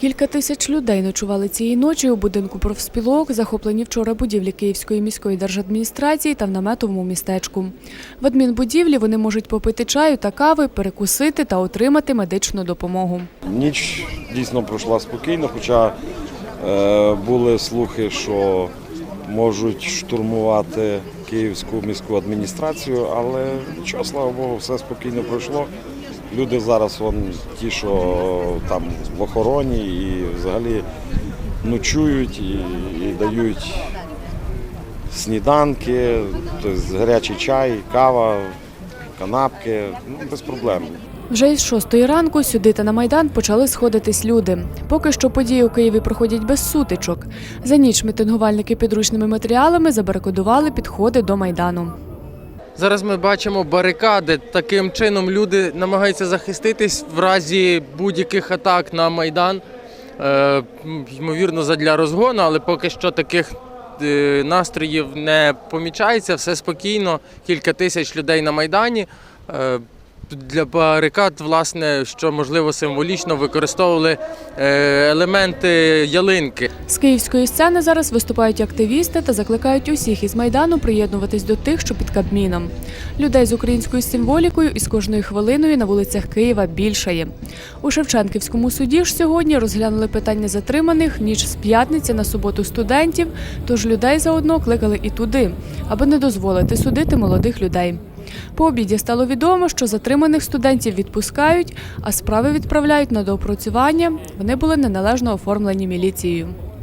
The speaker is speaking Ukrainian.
Кілька тисяч людей ночували цієї ночі у будинку профспілок, захоплені вчора будівлі Київської міської держадміністрації та в наметовому містечку. В адмінбудівлі вони можуть попити чаю та кави, перекусити та отримати медичну допомогу. Ніч дійсно пройшла спокійно, хоча е, були слухи, що можуть штурмувати Київську міську адміністрацію, але нічого, слава Богу, все спокійно пройшло. Люди зараз вон, ті, що там в охороні і взагалі ночують і, і дають сніданки, тобто гарячий чай, кава, канапки, ну, без проблем. Вже із шостої ранку сюди та на майдан почали сходитись люди. Поки що події у Києві проходять без сутичок. За ніч мітингувальники підручними матеріалами забарикадували підходи до майдану. Зараз ми бачимо барикади. Таким чином люди намагаються захиститись в разі будь-яких атак на майдан. Е, ймовірно, задля розгону, але поки що таких е, настроїв не помічається. Все спокійно. Кілька тисяч людей на майдані. Е, для барикад, власне, що можливо символічно використовували е, елементи ялинки. З київської сцени зараз виступають активісти та закликають усіх із майдану приєднуватись до тих, що під Кабміном. Людей з українською символікою із кожною хвилиною на вулицях Києва більшає. У Шевченківському суді ж сьогодні розглянули питання затриманих ніч з п'ятниці на суботу студентів. Тож людей заодно кликали і туди, аби не дозволити судити молодих людей. По обіді стало відомо, що затриманих студентів відпускають, а справи відправляють на доопрацювання. Вони були неналежно оформлені міліцією.